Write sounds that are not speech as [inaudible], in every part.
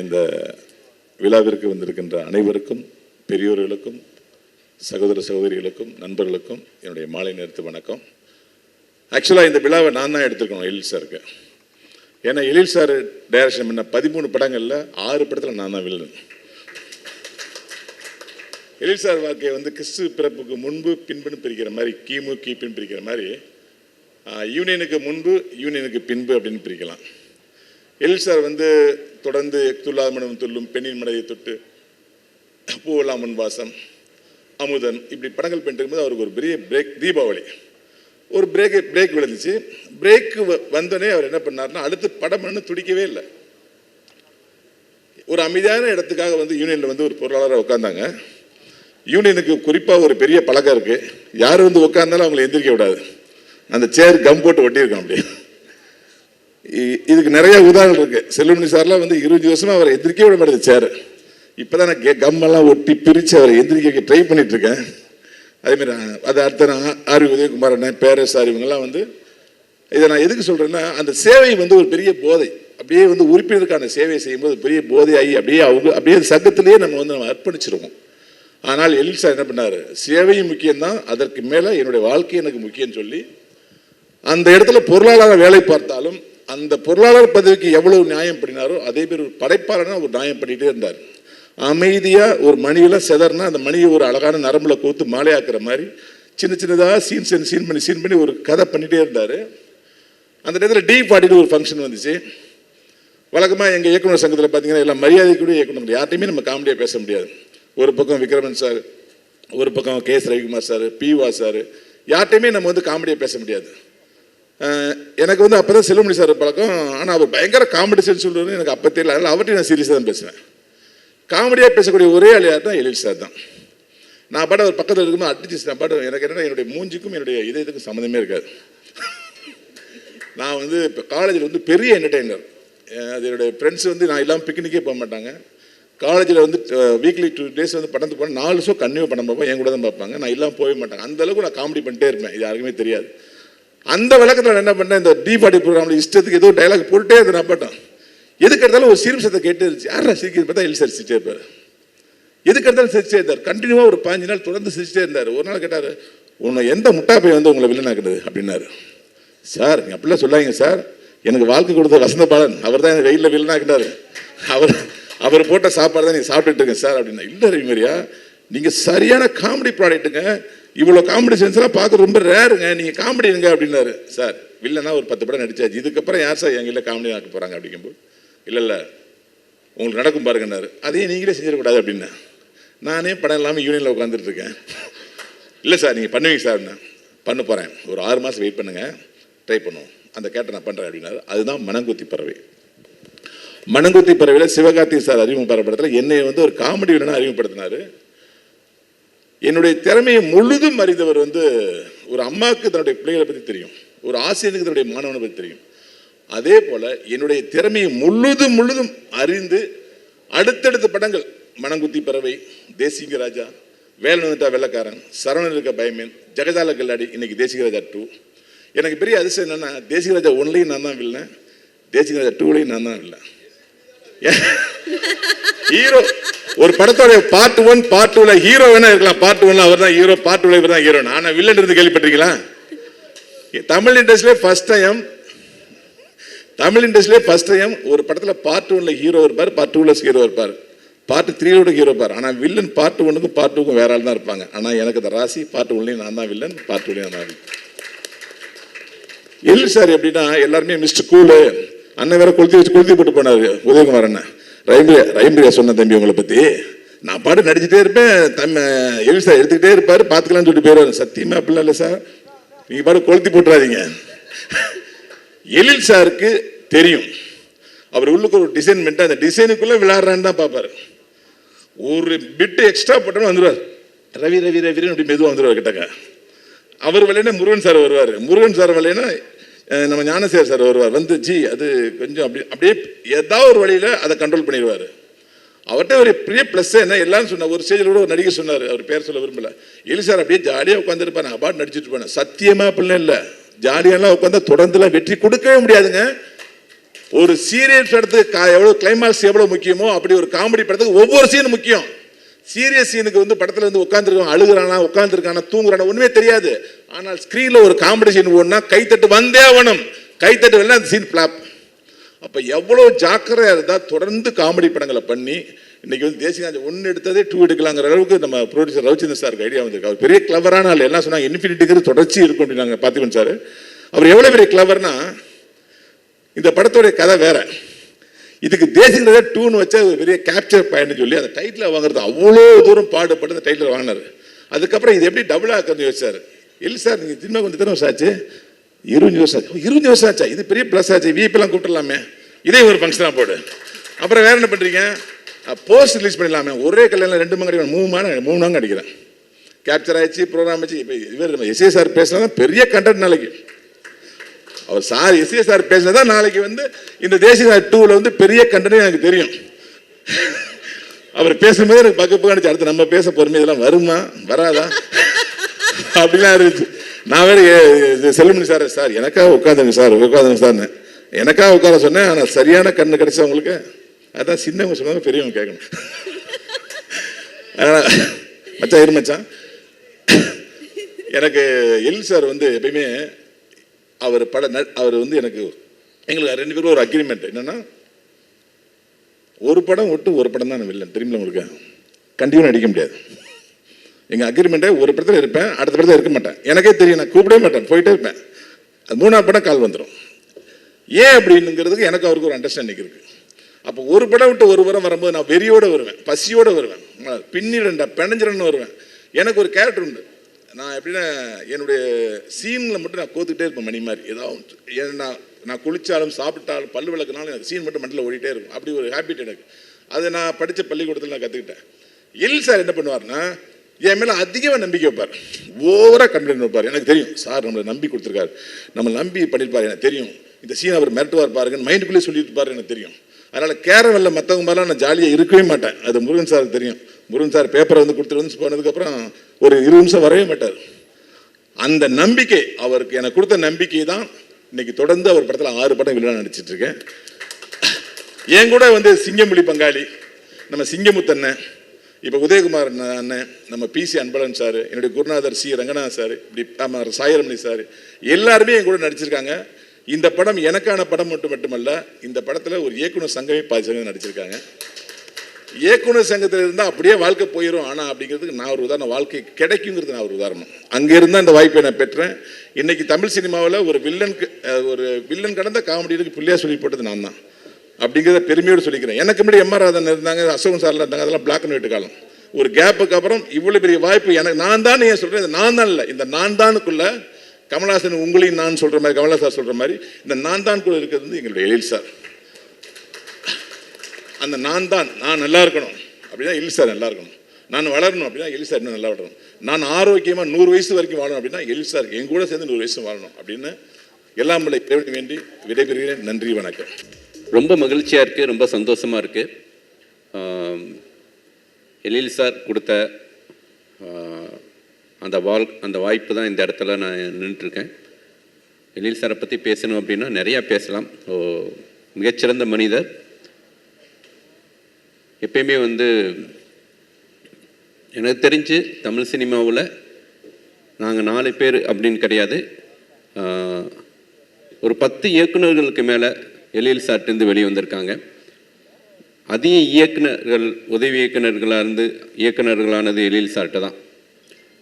இந்த விழாவிற்கு வந்திருக்கின்ற அனைவருக்கும் பெரியோர்களுக்கும் சகோதர சகோதரிகளுக்கும் நண்பர்களுக்கும் என்னுடைய மாலை நேரத்து வணக்கம். ஆக்சுவலாக இந்த விழாவை நான் தான் எடுத்துருக்கணும் எழில் சாருக்கு. ஏன்னா எழில் சார் டைரக்ஷன் பண்ண பதிமூணு படங்களில் ஆறு படத்தில் நான் தான் வில்லன். எழில் சார் வாழ்க்கையை வந்து கிறிஸ்து பிறப்புக்கு முன்பு பின்புன்னு பிரிக்கிற மாதிரி கிமு கிபின்னு பிரிக்கிற மாதிரி யூனியனுக்கு முன்பு யூனியனுக்கு பின்பு அப்படின்னு பிரிக்கலாம். எழில் சார் வந்து தொடர்ந்து துல்லா மனம் துள்ளும் பெண்ணின் மடையை தொட்டு பூவலாமன் வாசம். அமுதன் இப்படி படங்கள் பண்ணிட்டு அவருக்கு ஒரு பெரிய பிரேக் தீபாவளி. ஒரு பிரேக் பிரேக் விழுந்துச்சு. பிரேக் வந்தோடனே அவர் என்ன பண்ணாருன்னா அடுத்து படம் துடிக்கவே இல்லை. ஒரு அமைதியான இடத்துக்காக வந்து யூனியனில் வந்து ஒரு பொருளாளராக உட்காந்தாங்க யூனியனுக்கு குறிப்பாக ஒரு பெரிய பழக்கம் இருக்குது யார் வந்து உட்காந்தாலும் அவங்களை எந்திரிக்க விடாது. அந்த சேர் கம் போட்டு ஒட்டியிருக்கான் அப்படியே. இதுக்கு நிறைய உதாரணம் இருக்கு. செல்லுமணி சார்லாம் வந்து இருபது வருஷமா அவரை எந்திரிக்க விட மாட்டேது சேர் இப்போதான் நான் கே- கம்மெல்லாம் ஒட்டி பிரித்து அவரை எந்திரிக்க ட்ரை பண்ணிட்டு இருக்கேன். அதேமாரி அது அடுத்த நான் ஆர் உதயகுமார் அண்ணன் பேரஸ் சார் இவங்கெல்லாம் வந்து இதை நான் எதுக்கு சொல்றேன்னா அந்த சேவை வந்து ஒரு பெரிய போதை. அப்படியே வந்து உறுப்பினருக்கான சேவை செய்யும்போது பெரிய போதையாகி அப்படியே அவங்க அப்படியே சங்கத்திலேயே நம்ம வந்து நம்ம அர்ப்பணிச்சிருவோம். ஆனால் எழில் சார் என்ன பண்ணார்? சேவையும் முக்கியம்தான் அதற்கு மேலே என்னுடைய வாழ்க்கை எனக்கு முக்கியம்னு சொல்லி அந்த இடத்துல பொருளாதார வேலை பார்த்தாலும் அந்த பொருளாளர் பதவிக்கு எவ்வளவு நியாயம் பண்ணினாரோ அதே பேர் ஒரு படைப்பாளர்னா ஒரு நியாயம் பண்ணிட்டே இருந்தார். அமைதியாக ஒரு மணியில் செதர்னா அந்த மணியை ஒரு அழகான நரம்புல கோத்து மாலையாக்குற மாதிரி சின்ன சின்னதாக சீன் சீன் சீன் பண்ணி சீன் பண்ணி ஒரு கதை பண்ணிகிட்டே இருந்தார். அந்த நேரத்தில் டி பாட்டிட்டு ஒரு ஃபங்க்ஷன் வந்துச்சு. வழக்கமாக எங்கள் இயக்குனர் சங்கத்தில் பார்த்தீங்கன்னா எல்லாம் மரியாதைக்குரிய இயக்குனர் யார்ட்டையுமே நம்ம காமெடியாக பேச முடியாது. ஒரு பக்கம் விக்ரமன் சார் ஒரு பக்கம் கே. எஸ். ரவிக்குமார் சார் பிவா சார் யார்ட்டையுமே நம்ம வந்து காமெடியாக பேச முடியாது. எனக்கு வந்து அப்போ தான் செல்லுமணி சார் பழக்கம். ஆனால் அவர் பயங்கர காமெடி சென்ஸ் எனக்கு அப்போ தெரியல. அதனால் அவர்கிட்ட நான் சீரியஸாக தான் பேசுவேன். காமெடியாக பேசக்கூடிய ஒரே ஆள் தான் எழில் சார் தான். நான் பாட்டு அவர் பக்கத்தில் இருக்கும்போது அடிச்சு நான் பாட்டு எனக்கு என்னன்னா என்னுடைய மூஞ்சிக்கும் என்னுடைய இதயத்துக்கும் சம்மந்தமே இருக்காது. நான் வந்து இப்போ காலேஜில் வந்து பெரிய என்டர்டெய்னர் அது என்னுடைய ஃப்ரெண்ட்ஸ் வந்து நான் இல்லாமல் பிக்னிக்கே போக மாட்டாங்க. காலேஜில் வந்து வீக்லி டூ டேஸ் வந்து படத்துக்கு போனால் நாலு ஷோ கன்னியூ பண்ண பார்ப்பேன் என் கூட தான் பார்ப்பாங்க. நான் இல்லாமல் போகவே மாட்டாங்க. அந்த அளவுக்கு நான் காமெடி பண்ணிட்டே இருப்பேன். இது யாருக்குமே தெரியாது. அந்த விளக்கத்தில் நான் என்ன பண்ணேன் இந்த டிபாடி ப்ரோக்ராமில் இஷ்டத்துக்கு ஏதோ டைலாக் போட்டுட்டே இருந்தேன் நான் எதுக்கு எடுத்தாலும் ஒரு சீரியம் சத்தை கேட்டு இருந்துச்சு. யாரா சிரிக்கிறது பார்த்தா எலி சார் சிரிச்சே இருப்பார். எதுக்கு எடுத்தாலும் சிரிச்சே இருந்தார். கண்டினியூவாக ஒரு பாஞ்சு நாள் தொடர்ந்து சிரிச்சிட்டே இருந்தார். ஒரு நாள் கேட்டார் உன்னை எந்த முட்டாப்பை வந்து உங்களை வில்லனாக்குறது அப்படின்னாரு. சார் நீங்கள் அப்படிலாம் சொல்லாங்க சார். எனக்கு வாழ்க்கை கொடுத்த வசந்த பாலன் அவர் தான் எனக்கு வெயிலில் வில்லனாக்கிட்டாரு. அவர் அவர் போட்ட சாப்பாடு தான் நீங்கள் சாப்பிட்டுட்டு இருக்கேன் சார். அப்படின்னா இல்லை ரவிமரியா நீங்கள் சரியான காமெடி ப்ராடக்ட்டுங்க இவ்வளோ காமெடி சென்ஸ்லாம் பார்க்க ரொம்ப ரேருங்க நீங்கள் காமெடி இருங்க அப்படின்னாரு. சார் இல்லைன்னா ஒரு பத்து படம் நடிச்சாச்சு. இதுக்கப்புறம் யார் சார் எங்கள் காமெடி ஆக்க போகிறாங்க அப்படிங்கும்போது? இல்லை இல்லை. உங்களுக்கு நடக்கும் பாருங்கன்னாரு. அதையும் நீங்களே செஞ்சிடக்கூடாது அப்படின்னா. நானே படம் இல்லாமல் யூனியனில் உட்காந்துட்டு இருக்கேன். இல்லை சார் நீங்கள் பண்ணுவீங்க சார் நான் பண்ண போகிறேன் ஒரு ஆறு மாதம் வெயிட் பண்ணுங்கள் ட்ரை பண்ணுவோம். அந்த கேட்டை நான் பண்ணுறேன் அப்படின்னாரு. அதுதான் மனங்குத்தி பறவை. மனங்குத்தி பறவையில் சிவகார்த்தி சார் அறிமுகப்படுற என்னை வந்து ஒரு காமெடி வில்லனா அறிமுகப்படுத்தினார். என்னுடைய திறமையை முழுதும் அறிந்தவர் வந்து ஒரு அம்மாவுக்கு தன்னுடைய பிள்ளைகளை பற்றி தெரியும். ஒரு ஆசிரியருக்கு தன்னுடைய மாணவனை பற்றி தெரியும். அதே போல் என்னுடைய திறமையை முழுதும் முழுதும் அறிந்து அடுத்தடுத்த படங்கள். மணங்குத்தி பறவை தேசிங்க ராஜா வேலன் வந்துட்டா வெள்ளக்காரன் சரவணன் இருக்க பயமேன் ஜெகஜால கல்லாடி இன்னைக்கு தேசிக ராஜா டூ எனக்கு பெரிய அதிசயம் என்னென்னா தேசிக ராஜா ஒன்லையும் நான் தான் வில்லேன் தேசிக ராஜா டூலையும் நான் தான் இல்லை ஹீரோ [laughs] ஒரு படத்தோட பார்ட் ஒன் பார்ட் டூல ஹீரோ வேணா இருக்கலாம். பார்ட் ஒன்ல அவர் தான் ஹீரோ பார்ட் டூல இவர் தான் ஹீரோ ஆனா வில்லன் இருந்து கேள்விப்பட்டிருக்கீங்களா? தமிழ் இண்டஸ்ட்ரியிலே ஃபர்ஸ்ட் டைம் தமிழ் இண்டஸ்ட்ரியிலே ஃபர்ஸ்ட் டைம் ஒரு படத்துல பார்ட் ஒன்ல ஹீரோ இருப்பார் பார்ட் டூல ஹீரோ இருப்பார். பார்ட் த்ரீயோட ஹீரோ பார் ஆனால் வில்லன் பார்ட் ஒன்னுக்கும் பார்ட் டூக்கும் வேற ஆள் தான் இருப்பாங்க. ஆனால் எனக்கு அந்த ராசி பார்ட் ஒன்லையும் நான் தான் வில்லன் பார்ட் டூலையும் நான் தான் எல் சார் எப்படின்னா எல்லாருமே மிஸ்டர் கூலு அண்ணன் வேற கொளுத்தி வச்சு கொளுத்தி போட்டு போனாரு. உதயகுமார் அண்ணன். ரைம்பிரியா ரைம்பிரியா சொன்ன தம்பி உங்களை பத்தி. நான் பாட்டு நடிச்சுட்டே இருப்பேன். தம் எல் சார் எடுத்துக்கிட்டே இருப்பாரு. பார்த்துக்கலாம்னு சொல்லிட்டு போயிடுவாரு. சத்தியமா அப்படிலாம் இல்லை சார்? நீங்க பாட்டு கொளுத்தி போட்டுறாதீங்க. எழில் சாருக்கு தெரியும். அவர் உள்ளுக்கு ஒரு டிசைன் பண்ணிட்டு அந்த டிசைனுக்குள்ள விளையாடுறான்னு தான் பார்ப்பாரு. ஒரு பிட்டு எக்ஸ்ட்ரா போட்டோம்னா வந்துடுவார் ரவி ரவி ரவி அப்படி மெதுவாக வந்துடுவார் கிட்டக்க. அவர் விளையாட முருகன் சார் வருவார். முருகன் சார் விளையாடினா நம்ம ஞானசேகர் சார் வருவார். வந்து ஜி அது கொஞ்சம் அப்படி அப்படியே ஏதாவது ஒரு வழியில் அதை கண்ட்ரோல் பண்ணிடுவார். அவர்கிட்ட ஒரு பெரிய ப்ளஸ் என்ன எல்லாரும் சொன்னார் ஒரு ஸ்டேஜில் கூட ஒரு நடிகர் சொன்னார். அவர் பேர் சொல்ல விரும்பல. இல்லை சார் அப்படியே ஜாலியாக உட்காந்துருப்பாரு நான் பாட்டு நடிச்சிட்டு போனேன். சத்தியமாக அப்படிலாம் இல்லை. ஜாலியாலாம் உட்காந்து தொடர்ந்துலாம் வெற்றி கொடுக்கவே முடியாதுங்க. ஒரு சீரியஸ் படத்துக்கு எவ்வளோ கிளைமாக்ஸ் எவ்வளோ முக்கியமோ அப்படி ஒரு காமெடி படத்துக்கு ஒவ்வொரு சீன் முக்கியம். சீரியஸ் சீனுக்கு வந்து படத்தில் வந்து உட்காந்துருக்கான் அழுகுறானா உட்காந்துருக்கானா தூங்குறானா ஒன்றுமே தெரியாது. ஆனால் ஸ்க்ரீனில் ஒரு காமெடி சீன் கைத்தட்டு வந்தே ஆகணும் கைத்தட்டு வரல அந்த சீன் ஃப்ளாப் அப்போ எவ்வளோ ஜாக்கிரதையாக இருந்தால் தொடர்ந்து காமெடி படங்களை பண்ணி இன்றைக்கி வந்து தேசிய ஒன்று எடுத்ததே டூ எடுக்கலாங்கிற அளவுக்கு நம்ம ப்ரொடியூசர் ரவிச்சந்திரன் சாருக்கு ஐடியா வந்திருக்கு. அவர் பெரிய கிளவரான ஆள். எல்லாம் சொன்னாங்க இன்ஃபினிட்டிக்கு தொடர்ச்சி இருக்கும் நாங்கள் பார்த்துக்குவோம் சார். அவர் எவ்வளோ பெரிய கிளவர்னா இந்த படத்துடைய கதை வேறு. இதுக்கு தேசிய டூன்னு வச்சா அது பெரிய கேப்சர் பாயிண்ட் சொல்லி அந்த டைட்டில் வாங்குறது அவ்வளோ தூரம் பாடுபட்டு அந்த டைட்டில் வாங்கினாரு. அதுக்கப்புறம் இது எப்படி டபுளாக ஆக்கிறது யோசிச்சார். இல்லை சார் நீங்கள் திரும்ப கொஞ்சம் தடவை ஆச்சு இருபது வருஷம் ஆச்சு. இருபஞ்சு இருபது வருஷம் ஆச்சா? இது பெரிய ப்ளஸ் ஆச்சு. விஐபிலாம் கூப்பிட்டுலாமே இதே ஒரு ஃபங்க்ஷனாக போடு. அப்புறம் வேற என்ன பண்ணுறீங்க போஸ்ட் ரிலீஸ் பண்ணிடலாமே. ஒரே கல்யாணம் ரெண்டு மணி கிடைக்கும் மூணு மணி மூணு நாங்கள் அடிக்கிறேன். கேப்சர் ஆயிடுச்சு ப்ரோக்ராம் ஆச்சு இப்போ இவர் எஸ்ஏ சார் பேசினா பெரிய கண்டென்ட் நாளைக்கு. அவர் சார் எஸ்ஏ சார் பேசினதான் நாளைக்கு வந்து இந்த தேசிய டூவில் வந்து பெரிய கண்டனே எனக்கு தெரியும். அவர் பேசும்போது எனக்கு பக்க பக்கம் அடுத்து நம்ம பேச பொறுமை இதெல்லாம் வருமா? வராதா? அப்படிலாம் இருந்துச்சு. நான் வேறு இது செல்லுமணி சார் சார் எனக்காக உட்காந்துங்க சார் உட்காந்துங்க சார்னு. எனக்காக உட்கார சொன்னேன் ஆனால் சரியான கண்ணு கிடைச்சா உங்களுக்கு? அதான் சின்னவங்க சொன்னாங்க பெரியவங்க கேட்கணும். அதனால, மச்சான் இரு மச்சான். எனக்கு எல் சார் வந்து எப்பயுமே அவர் பட அவர் வந்து எனக்கு எங்களுக்கு ரெண்டு பேரும் ஒரு அக்ரிமெண்ட் என்னன்னா ஒரு படம் விட்டு ஒரு படம் தான் வில்லன் தெரியுமில்ல உங்களுக்கு கண்டிப்பாக நடிக்க முடியாது. எங்கள் அக்ரிமெண்ட்டே ஒரு படத்தில் இருப்பேன் அடுத்த படத்தில் இருக்க மாட்டேன். எனக்கே தெரியும் நான் கூப்பிடவே மாட்டேன் போயிட்டே இருப்பேன். அது மூணாவது படம் கால் வந்துடும் ஏன் அப்படின்னுங்கிறதுக்கு எனக்கு அவருக்கு ஒரு அண்டர்ஸ்டாண்டிங் இருக்குது அப்போ ஒரு படம் விட்டு ஒரு படம் வரும்போது நான் வெறியோட வருவேன் பசியோடு வருவேன். பின்னிடண்டா பிணைஞ்சிடன்னு வருவேன். எனக்கு ஒரு கேரக்டர் உண்டு. நான் எப்படின்னா என்னுடைய சீனில் மட்டும் நான் கோத்துக்கிட்டே இருப்பேன் மணி மாதிரி. ஏதாவது ஏன்னா நான் நான் சாப்பிட்டாலும் பல்லு விளக்குனாலும் எனக்கு சீன் மட்டும் மண்டல ஓடிட்டே இருக்கும். அப்படி ஒரு ஹேபிட் எனக்கு. அதை நான் படித்த பள்ளிக்கூடத்தில் நான் கற்றுக்கிட்டேன் எல் சார் என்ன பண்ணுவார்னா என் மேலே அதிகமாக நம்பிக்கை வைப்பார். ஓவராக கம்ப்ளைண்ட் வைப்பார். எனக்கு தெரியும். சார் நம்மளை நம்பி கொடுத்துருக்காரு. நம்ம நம்பி பண்ணியிருப்பார் எனக்கு தெரியும். இந்த சீன் அவர் மிரட்டுவார் பாருங்கன்னு மைண்டுக்குள்ளே சொல்லியிருப்பார் எனக்கு தெரியும். அதனால் கேரவல்ல மற்றவங்க மாதிரிலாம் நான் ஜாலியாக இருக்கவே மாட்டேன். அது முருகன் சார் தெரியும். முருகன் சார் பேப்பரை வந்து கொடுத்துட்டு வந்து போனதுக்கப்புறம் ஒரு இரு நிமிஷம் வரவே மாட்டார். அந்த நம்பிக்கை அவருக்கு எனக்கு கொடுத்த நம்பிக்கை தான் இன்னைக்கு தொடர்ந்து அவர் படத்தில் ஆறு படம் வில்லனா நடிச்சிட்டு இருக்கேன். என் கூட வந்து சிங்கமொழி பங்காளி நம்ம சிங்கமுத்தண்ணன் இப்போ உதயகுமார் அண்ணன் நம்ம பிசி அன்பழன் சார் என்னுடைய குருநாதர் சி ரங்கநாத் சார் இப்படி ஆமாம் சாயரமணி சார் எல்லாருமே என் கூட நடிச்சிருக்காங்க. இந்த படம் எனக்கான படம் மட்டும் மட்டுமல்ல இந்த படத்தில் ஒரு இயக்குனர் சங்கமே பாதி சங்கம் நடிச்சிருக்காங்க. இயக்குனர் சங்கத்தில் இருந்தால் அப்படியே வாழ்க்கை போயிடும் ஆனால் அப்படிங்கிறதுக்கு நான் ஒரு உதாரணம். வாழ்க்கை கிடைக்குங்கிறது நான் ஒரு உதாரணம். அங்கே இருந்தால் அந்த வாய்ப்பை நான் பெற்றேன். இன்னைக்கு தமிழ் சினிமாவில் ஒரு வில்லனுக்கு ஒரு வில்லன் கடந்த காமெடியிலுக்கு பிள்ளையாக சொல்லி போட்டது நான் தான். அப்படிங்கிறத பெருமையோடு சொல்லிக்கிறேன். எனக்கு முன்னாடி எம்ஆர் ராதன் இருந்தாங்க அசோகன் சார்லாம் இருந்தாங்க அதெல்லாம் பிளாக் அண்ட் ஒயிட் காலம். ஒரு கேப்புக்கு அப்புறம் இவ்வளோ பெரிய வாய்ப்பு எனக்கு நான் தான் ஏன் சொல்கிறேன் நான் தான் இல்லை. இந்த நான் தானுக்குள்ள கமலஹாசன் உங்களையும் நான் சொல்கிற மாதிரி கமலா சொல்கிற மாதிரி இந்த நான் கூட இருக்கிறது வந்து எங்களுடைய எழில் சார். அந்த நான் தான் நான் நல்லா இருக்கணும். அப்படின்னா எலி சார் நல்லா இருக்கணும். நான் வளரணும் அப்படின்னா எலி சார் இன்னும் நல்லா வளரணும். நான் ஆரோக்கியமாக நூறு வயசு வரைக்கும் வாழணும் அப்படின்னா எலி சார் என் கூட சேர்ந்து நூறு வயசு வாழணும் அப்படின்னு எல்லாம் உள்ள இறைவனை வேண்டி விடைபெறுகிறேன். நன்றி வணக்கம். ரொம்ப மகிழ்ச்சியாக இருக்குது ரொம்ப சந்தோஷமாக இருக்குது எழில் சார் கொடுத்த அந்த வால் அந்த வாய்ப்பு தான் இந்த இடத்துல நான் நின்றுட்டுருக்கேன் எழில் சாரை பற்றி பேசணும் அப்படின்னா நிறையா பேசலாம். ஓ மிகச்சிறந்த மனிதர். எப்பயுமே வந்து எனக்கு தெரிஞ்சு தமிழ் சினிமாவில் நாங்கள் நாலு பேர் அப்படின்னு கிடையாது. ஒரு பத்து இயக்குனர்களுக்கு மேலே எழில் சார்ட்டேருந்து வெளியே வந்திருக்காங்க. அதிக இயக்குனர்கள் உதவி இயக்குனர்களாக இருந்து இயக்குனர்களானது எழில் சார்ட்டு தான்.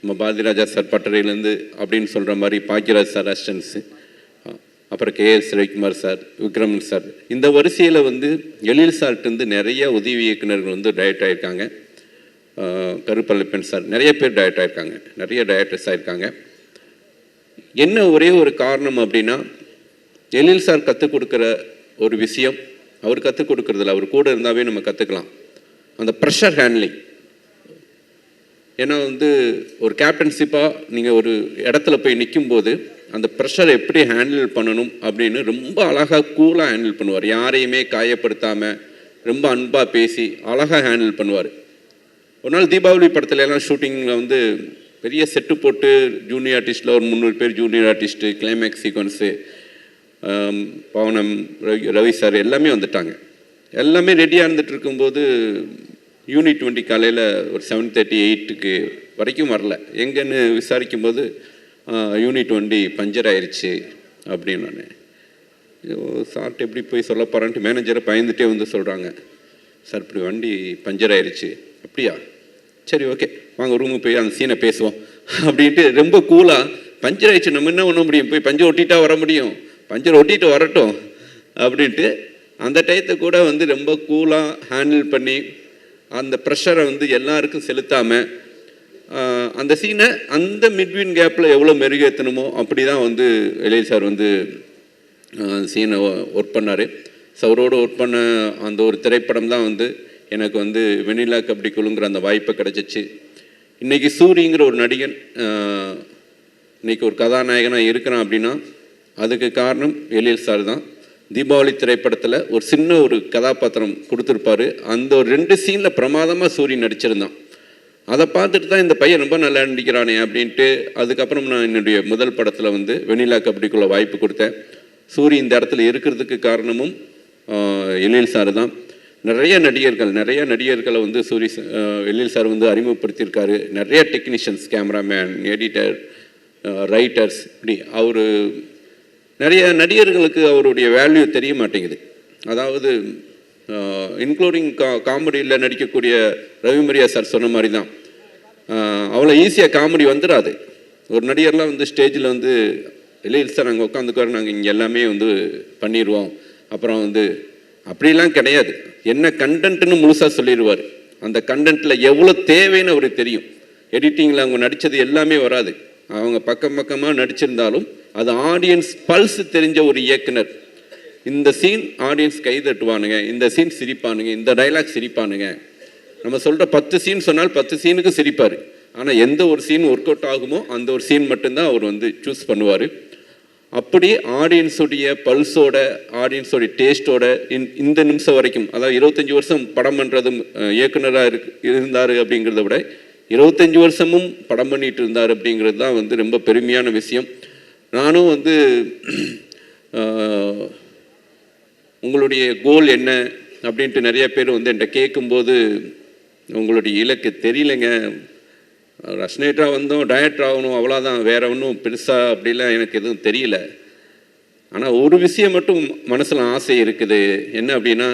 நம்ம பாரதிராஜா சார் பட்டறையிலேருந்து அப்படின்னு சொல்கிற மாதிரி பாக்கியராஜ் சார் அசிஸ்டன்ஸு அப்புறம் K S Ravikumar sir Vikraman sir. இந்த வரிசையில் வந்து எழில் சார்ட்டேருந்து நிறைய உதவி இயக்குனர்கள் வந்து டயட் ஆகியிருக்காங்க கருப்பள்ளப்பன் சார் நிறைய பேர் டயட் ஆகியிருக்காங்க நிறைய டயட்டர்ஸ் ஆகியிருக்காங்க என்ன ஒரே ஒரு காரணம் அப்படின்னா எழில் சார் கற்றுக் கொடுக்குற ஒரு விஷயம் அவர் கற்றுக் கொடுக்குறதில்ல அவர் கூட இருந்தாவே நம்ம கற்றுக்கலாம் அந்த ப்ரெஷர் ஹேண்ட்லிங் ஏன்னா வந்து ஒரு கேப்டன்ஷிப்பாக நீங்கள் ஒரு இடத்துல போய் நிற்கும்போது அந்த ப்ரெஷரை எப்படி ஹேண்டில் பண்ணணும் அப்படின்னு ரொம்ப அழகாக கூலாக ஹேண்டில் பண்ணுவார். யாரையுமே காயப்படுத்தாமல் ரொம்ப அன்பாக பேசி அழகாக ஹேண்டில் பண்ணுவார். ஒரு நாள் தீபாவளி படத்துல எல்லாம் ஷூட்டிங்கில் வந்து பெரிய செட்டு போட்டு ஜூனியர் ஆர்டிஸ்டில் ஒரு முந்நூறு பேர் ஜூனியர் ஆர்டிஸ்ட்டு கிளைமேக்ஸ் சீக்வன்ஸு பவனம் ரவி ரவி சார் எல்லாமே வந்துட்டாங்க. எல்லாமே ரெடியாக இருந்துகிட்டு இருக்கும்போது யூனிட் டுவெண்ட்டி காலையில் ஒரு செவன் தேர்ட்டி எயிட்டுக்கு வரைக்கும் வரல. எங்கன்னு விசாரிக்கும் போது யூனிட் டுவெண்ட்டி பஞ்சர் ஆயிடுச்சு அப்படின்னு நான் சார்ட்டு எப்படி போய் சொல்ல போகிறான்ட்டு மேனேஜரை பயந்துட்டே வந்து சொல்கிறாங்க சார் இப்படி வண்டி பஞ்சர் ஆயிடுச்சு அப்படியா? சரி ஓகே வாங்க ரூமுக்கு போய் அந்த சீனை பேசுவோம். அப்படின்ட்டு ரொம்ப கூலாக பஞ்சர் ஆயிடுச்சு நம்ம என்ன பண்ண முடியும்? போய் பஞ்சர் ஒட்டிட்டா வர முடியும். பஞ்சர் ஒட்டிட்டு வரட்டும். அப்படின்ட்டு அந்த டயத்தை கூட வந்து ரொம்ப கூலாக ஹேண்டில் பண்ணி அந்த ப்ரெஷரை வந்து எல்லாருக்கும் செலுத்தாமல் அந்த சீனை அந்த மிட்வீன் கேப்பில் எவ்வளோ மெருகேற்றணுமோ அப்படி தான் வந்து எழில் சார் வந்து சீனை ஒர்க் பண்ணார். சவரோடு ஒர்க் பண்ண அந்த ஒரு திரைப்படம் தான் வந்து எனக்கு வந்து வெண்ணிலா கபடி குழுங்கிற அந்த வாய்ப்பை கிடச்சிச்சு. இன்றைக்கி சூரிங்கிற ஒரு நடிகன் இன்றைக்கி இன்னைக்கு ஒரு கதாநாயகனாக இருக்கிறான் அப்படின்னா அதுக்கு காரணம் எழில் சார் தான். தீபாவளி திரைப்படத்தில் ஒரு சின்ன ஒரு கதாபாத்திரம் கொடுத்துருப்பாரு. அந்த ஒரு ரெண்டு சீனில் பிரமாதமாக சூரியன் நடிச்சிருந்தான். அதை பார்த்துட்டு தான் இந்த பையன் ரொம்ப நல்லா நடிக்கிறானே அப்படின்ட்டு அதுக்கப்புறம் நான் என்னுடைய முதல் படத்தில் வந்து வெண்ணிலா கபடிக்குள்ள வாய்ப்பு கொடுத்தேன். சூரி இந்த இடத்துல இருக்கிறதுக்கு காரணமும் எழில் சார் தான். நிறைய நடிகர்கள் நிறைய நடிகர்களை வந்து சூரி எழில் சார் வந்து அறிமுகப்படுத்தியிருக்காரு. நிறைய டெக்னீஷியன்ஸ் கேமராமேன் எடிட்டர் ரைட்டர்ஸ் இப்படி அவர் நிறைய நடிகர்களுக்கு அவருடைய வேல்யூ தெரிய மாட்டேங்குது. அதாவது இன்க்ளூடிங் கா காமெடியில் நடிக்கக்கூடிய ரவிமரியா சார் சொன்ன மாதிரி தான் அவ்வளோ ஈஸியாக காமெடி வந்துடாது ஒரு நடிகர்லாம் வந்து ஸ்டேஜில் வந்து இல்லை சார் நாங்கள் உட்காந்துக்குவார் நாங்கள் இங்கே எல்லாமே வந்து பண்ணிடுவோம் அப்புறம் வந்து அப்படிலாம் கிடையாது. என்ன கண்டென்ட்னு முழுசாக சொல்லிடுவார் அந்த கண்டென்ட்டில் எவ்வளோ தேவைன்னு அவருக்கு தெரியும். எடிட்டிங்கில் அவங்க நடித்தது எல்லாமே வராது. அவங்க பக்கம் பக்கமாக நடிச்சிருந்தாலும் அது ஆடியன்ஸ் பல்ஸ் தெரிஞ்ச ஒரு இயக்குனர். இந்த சீன் ஆடியன்ஸ் கை தட்டுவானுங்க இந்த சீன் சிரிப்பானுங்க இந்த டைலாக் சிரிப்பானுங்க. நம்ம சொல்கிற பத்து சீன் சொன்னால் பத்து சீனுக்கு சிரிப்பார். ஆனால் எந்த ஒரு சீன் ஒர்க் அவுட் ஆகுமோ அந்த ஒரு சீன் மட்டும்தான் அவர் வந்து சூஸ் பண்ணுவார். அப்படி ஆடியன்ஸுடைய பல்ஸோட ஆடியன்ஸோடைய டேஸ்ட்டோட இந்த நிமிஷம் வரைக்கும் அதாவது இருபத்தஞ்சி வருஷம் படம் பண்ணுறதும் இயக்குனராக இரு இருந்தார் அப்படிங்கிறத விட இருபத்தஞ்சி வருஷமும் படம் பண்ணிட்டு இருந்தார் அப்படிங்கிறது தான் வந்து ரொம்ப பெருமையான விஷயம். நானும் வந்து [clears throat] உங்களுடைய கோல் என்ன அப்படின்ட்டு நிறைய பேர் வந்து என்கிட்ட கேட்கும்போது உங்களுடைய இலக்கு தெரியலைங்க. ரஷ்னேட்டாக வந்தோம் டயட் ஆகணும் அவ்வளோதான் வேற ஒன்றும் பெருசாக அப்படிலாம் எனக்கு எதுவும் தெரியல. ஆனால் ஒரு விஷயம் மட்டும் மனசில் ஆசை இருக்குது. என்ன அப்படின்னா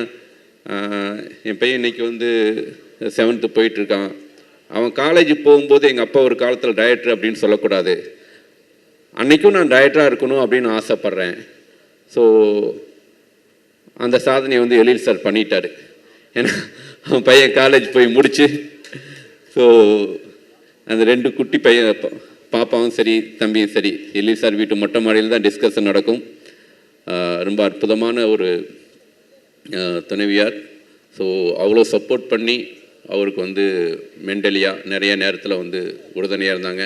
என் பையன் இன்னைக்கு வந்து செவன்த்து போயிட்டுருக்கான் அவன் காலேஜ் போகும்போது எங்கள் அப்பா ஒரு காலத்தில் டயட்ரு அப்படின்னு சொல்லக்கூடாது. அன்றைக்கும் நான் டயட்டாக இருக்கணும் அப்படின்னு ஆசைப்பட்றேன். ஸோ அந்த சாதனையை வந்து எழில் சார் பண்ணிட்டார். ஏன்னா அவன் பையன் காலேஜ் போய் முடிச்சு ஸோ அந்த ரெண்டு குட்டி பையன் பாப்பாவும் சரி தம்பியும் சரி எழில் சார் வீட்டு மொட்டை மாடியில் தான் டிஸ்கஷன் நடக்கும். ரொம்ப அற்புதமான ஒரு துணைவியார். ஸோ அவ்வளோ சப்போர்ட் பண்ணி அவருக்கு வந்து மென்டலியாக நிறைய நேரத்தில் வந்து உறுதுணையாக இருந்தாங்க.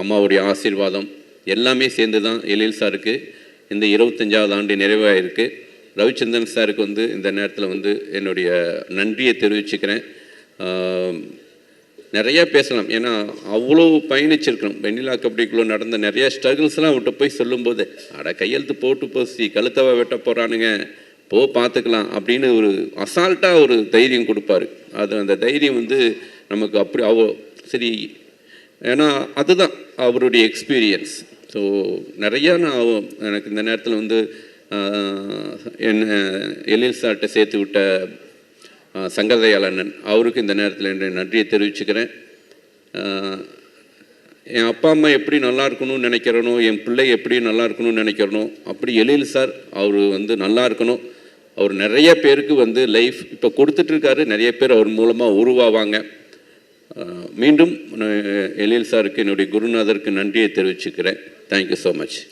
அம்மாவுடைய ஆசீர்வாதம் எல்லாமே சேர்ந்து தான் எழில் சாருக்கு இந்த இருபத்தஞ்சாவது ஆண்டு நிறைவாயிருக்கு. ரவிச்சந்திரன் சாருக்கு வந்து இந்த நேரத்தில் வந்து என்னுடைய நன்றியை தெரிவிச்சுக்கிறேன். நிறையா பேசலாம். ஏன்னா அவ்வளோ பயணிச்சிருக்கணும் வெண்ணிலா கபடிக்குள்ளே நடந்த நிறையா ஸ்ட்ரகிள்ஸ்லாம் விட்டு போய் சொல்லும்போது அட கையெழுத்து போட்டு போசி கழுத்தவ வெட்ட போகிறானுங்க போ பார்த்துக்கலாம் அப்படின்னு ஒரு அசால்ட்டாக ஒரு தைரியம் கொடுப்பாரு. அது அந்த தைரியம் வந்து நமக்கு அப்படி அவ சரி ஏன்னா அதுதான் அவருடைய எக்ஸ்பீரியன்ஸ் ஸோ நிறையா நான் எனக்கு இந்த நேரத்தில் வந்து என்ன எழில் சார்கிட்ட சேர்த்து விட்ட ஆஹ், அவருக்கு இந்த நேரத்தில் என்னுடைய நன்றியை தெரிவிச்சுக்கிறேன். என் அப்பா அம்மா எப்படி நல்லா இருக்கணும்னு நினைக்கிறனோ என் பிள்ளை எப்படி நல்லா இருக்கணும்னு நினைக்கிறனோ அப்படி எழில் சார் அவர் வந்து நல்லா இருக்கணும். அவர் நிறைய பேருக்கு வந்து லைஃப் இப்போ கொடுத்துட்ருக்காரு நிறைய பேர் அவர் மூலமாக உருவாவாங்க. மீண்டும் நான் எழில் சாருக்கு என்னுடைய குருநாதருக்கு நன்றியை தெரிவிச்சுக்கிறேன். Thank you so much.